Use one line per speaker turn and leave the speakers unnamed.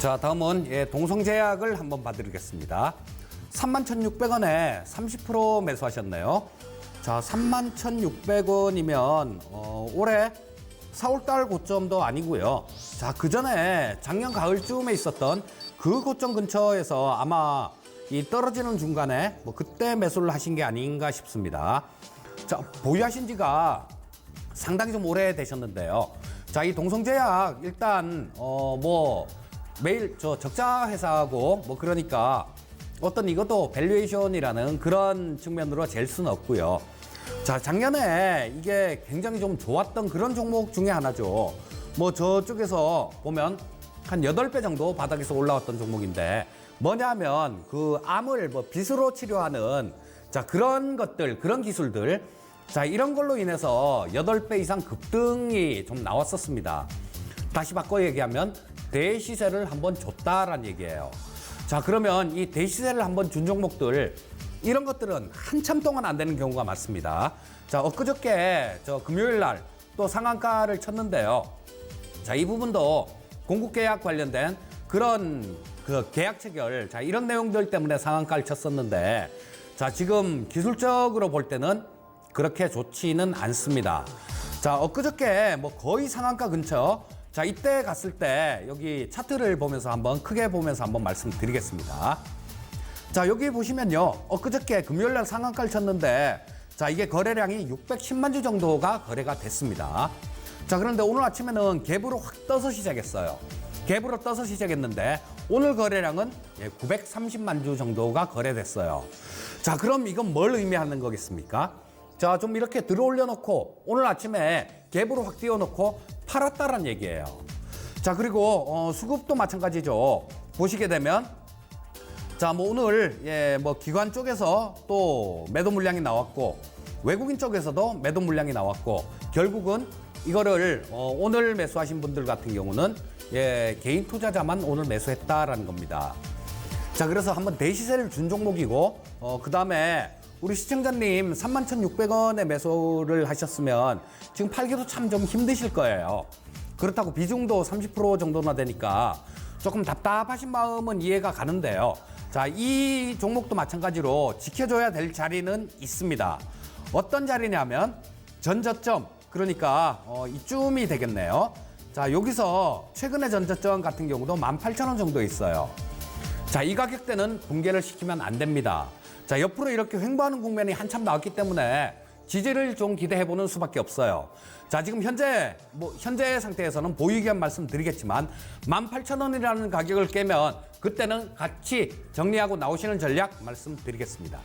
자, 다음은 예, 동성제약을 한번 봐드리겠습니다. 31,600원에 30% 매수하셨네요. 자, 31,600원이면 어, 올해 4월달 고점도 아니고요. 자, 그 전에 작년 가을쯤에 있었던 그 고점 근처에서 아마 이 떨어지는 중간에 뭐 그때 매수를 하신 게 아닌가 싶습니다. 자, 보유하신 지가 상당히 좀 오래 되셨는데요. 자, 이 동성제약 일단 어 뭐 매일 저 적자 회사하고 뭐 그러니까 어떤 이것도 밸류에이션이라는 그런 측면으로 잴 수는 없고요. 자, 작년에 이게 굉장히 좀 좋았던 그런 종목 중에 하나죠. 뭐 저쪽에서 보면 한 여덟 배 정도 바닥에서 올라왔던 종목인데 뭐냐면 그 암을 뭐 빗으로 치료하는 자, 그런 것들, 그런 기술들 자, 이런 걸로 인해서 여덟 배 이상 급등이 좀 나왔었습니다. 다시 바꿔 얘기하면 대시세를 한번 줬다라는 얘기예요. 자, 그러면 이 대시세를 한번 준 종목들 이런 것들은 한참 동안 안 되는 경우가 많습니다. 자, 엊그저께 저 금요일 날 또 상한가를 쳤는데요. 자, 이 부분도 공급 계약 관련된 그런 그 계약 체결, 자, 이런 내용들 때문에 상한가를 쳤었는데, 자, 지금 기술적으로 볼 때는 그렇게 좋지는 않습니다. 자, 엊그저께 뭐 거의 상한가 근처, 자, 이때 갔을 때 여기 차트를 보면서 한번 크게 보면서 한번 말씀드리겠습니다. 자, 여기 보시면요. 엊그저께 금요일 날 상한가를 쳤는데, 자, 이게 거래량이 610만 주 정도가 거래가 됐습니다. 자, 그런데 오늘 아침에는 갭으로 확 떠서 시작했어요. 갭으로 떠서 시작했는데, 오늘 거래량은 930만 주 정도가 거래됐어요. 자, 그럼 이건 뭘 의미하는 거겠습니까? 자, 좀 이렇게 들어 올려놓고, 오늘 아침에 갭으로 확 띄워놓고 팔았다란 얘기예요. 자, 그리고 어, 수급도 마찬가지죠. 보시게 되면 자, 뭐 오늘 예, 뭐 기관 쪽에서 또 매도 물량이 나왔고 외국인 쪽에서도 매도 물량이 나왔고 결국은 이거를 어, 오늘 매수하신 분들 같은 경우는 예, 개인 투자자만 오늘 매수했다라는 겁니다. 자, 그래서 한번 대시세를 준 종목이고 어, 그 다음에 우리 시청자님 31,600원에 매수를 하셨으면 지금 팔기도 참 좀 힘드실 거예요. 그렇다고 비중도 30% 정도나 되니까 조금 답답하신 마음은 이해가 가는데요. 자, 이 종목도 마찬가지로 지켜줘야 될 자리는 있습니다. 어떤 자리냐면 전저점, 그러니까 어, 이쯤이 되겠네요. 자, 여기서 최근의 전저점 같은 경우도 18,000원 정도 있어요. 자, 이 가격대는 붕괴를 시키면 안 됩니다. 자, 옆으로 이렇게 횡보하는 국면이 한참 나왔기 때문에 지지를 좀 기대해 보는 수밖에 없어요. 자, 지금 현재 뭐 현재 상태에서는 보유 기한 말씀 드리겠지만 18,000원이라는 가격을 깨면 그때는 같이 정리하고 나오시는 전략 말씀드리겠습니다.